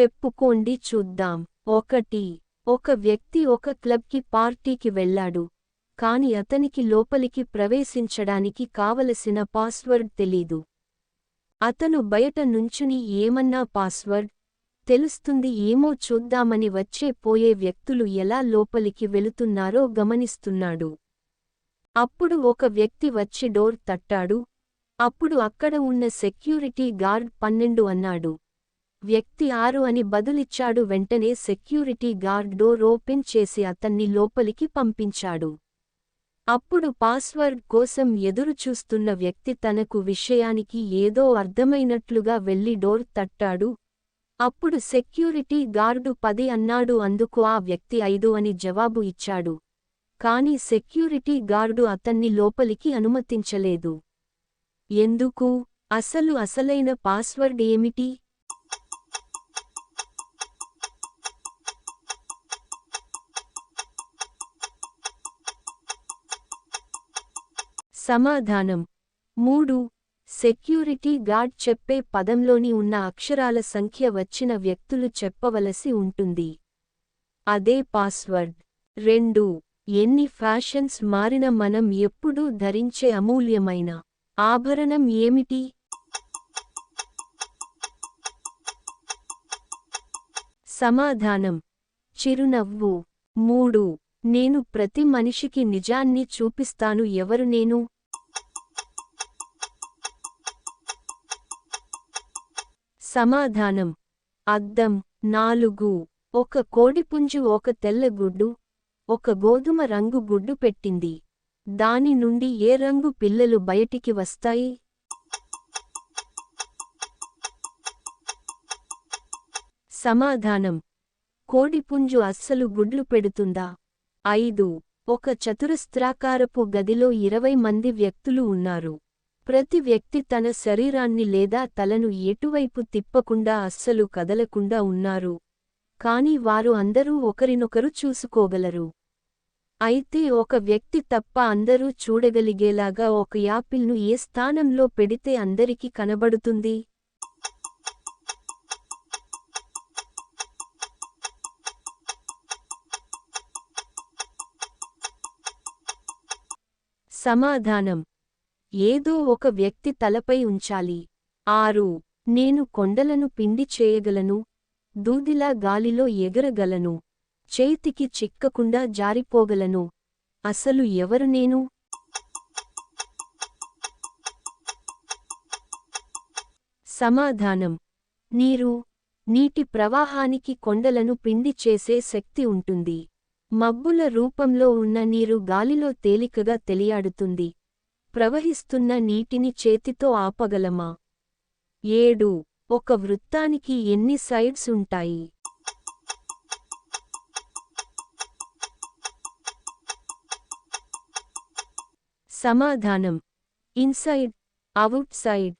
చెప్పుకోండి చూద్దాం. ఒకటి ఒక వ్యక్తి ఒక క్లబ్కి పార్టీకి వెళ్ళాడు. కాని అతనికి లోపలికి ప్రవేశించడానికి కావలసిన పాస్వర్డ్ తెలీదు. అతను బయట నుంచుని ఏమన్నా పాస్వర్డ్ తెలుస్తుంది ఏమో చూద్దామని వచ్చే పోయే వ్యక్తులు ఎలా లోపలికి వెళుతున్నారో గమనిస్తున్నాడు. అప్పుడు ఒక వ్యక్తి వచ్చి డోర్ తట్టాడు. అప్పుడు అక్కడ ఉన్న సెక్యూరిటీ గార్డ్ పన్నెండు అన్నాడు. వ్యక్తి ఆరు అని బదులిచ్చాడు వెంటనే సెక్యూరిటీ గార్డ్ డోర్ ఓపెన్ చేసి అతన్ని లోపలికి పంపించాడు. అప్పుడు పాస్వర్డ్ కోసం ఎదురుచూస్తున్న వ్యక్తి తనకు విషయానికి ఏదో అర్థమైనట్లుగా వెళ్ళి డోర్ తట్టాడు. అప్పుడు సెక్యూరిటీ గార్డు పది అన్నాడు అందుకు ఆ వ్యక్తి ఐదు అని జవాబు ఇచ్చాడు. కాని సెక్యూరిటీ గార్డు అతన్ని లోపలికి అనుమతించలేదు. ఎందుకు? అసలు అసలైన పాస్వర్డ్ ఏమిటి? సమాధానం. మూడు సెక్యూరిటీ గార్డ్ చెప్పే పదంలోని ఉన్న అక్షరాల సంఖ్య వచ్చిన వ్యక్తులు చెప్పవలసి ఉంటుంది. అదే పాస్వర్డ్. రెండు ఎన్ని ఫ్యాషన్స్ మారిన మనం ఎప్పుడూ ధరించే అమూల్యమైన ఆభరణం ఏమిటి? సమాధానం. చిరునవ్వు. మూడు నేను ప్రతి మనిషికి నిజాన్ని చూపిస్తాను ఎవరు నేను? సమాధానం. అద్దం నాలుగు. ఒక కోడిపుంజు ఒక తెల్లగుడ్డు ఒక గోధుమ రంగు గుడ్డు పెట్టింది. దాని నుండి ఏ రంగు పిల్లలు బయటికి వస్తాయి? సమాధానం. కోడిపుంజు అస్సలు గుడ్లు పెడుతుందా? ఐదు. ఒక చతురస్త్రాకారపు గదిలో ఇరవై మంది వ్యక్తులు ఉన్నారు. ప్రతి వ్యక్తి తన శరీరాన్ని లేదా తలను ఎటువైపు తిప్పకుండా అస్సలు కదలకుండా ఉన్నారు. కాని వారు అందరూ ఒకరినొకరు చూసుకోగలరు. అయితే ఒక వ్యక్తి తప్ప అందరూ చూడగలిగేలాగా ఒక యాపిల్ను ఏ స్థానంలో పెడితే అందరికీ కనబడుతుంది? సమాధానం. ఏదో ఒక వ్యక్తి తలపై ఉంచాలి. ఆరు నేను కొండలను పిండి చేయగలను దూదిలా గాలిలో ఎగరగలను చేతికి చిక్కకుండా జారిపోగలను. అసలు ఎవరు నేను? సమాధానం. నీరు నీటి ప్రవాహానికి కొండలను పిండి చేసే శక్తి ఉంటుంది. మబ్బుల రూపంలో ఉన్న నీరు గాలిలో తేలికగా తెలియాడుతుంది. ప్రవహిస్తున్న నీటిని చేతితో ఆపగలమా? ఏడు. ఒక వృత్తానికి ఎన్ని సైడ్స్ ఉంటాయి? సమాధానం. Inside out side.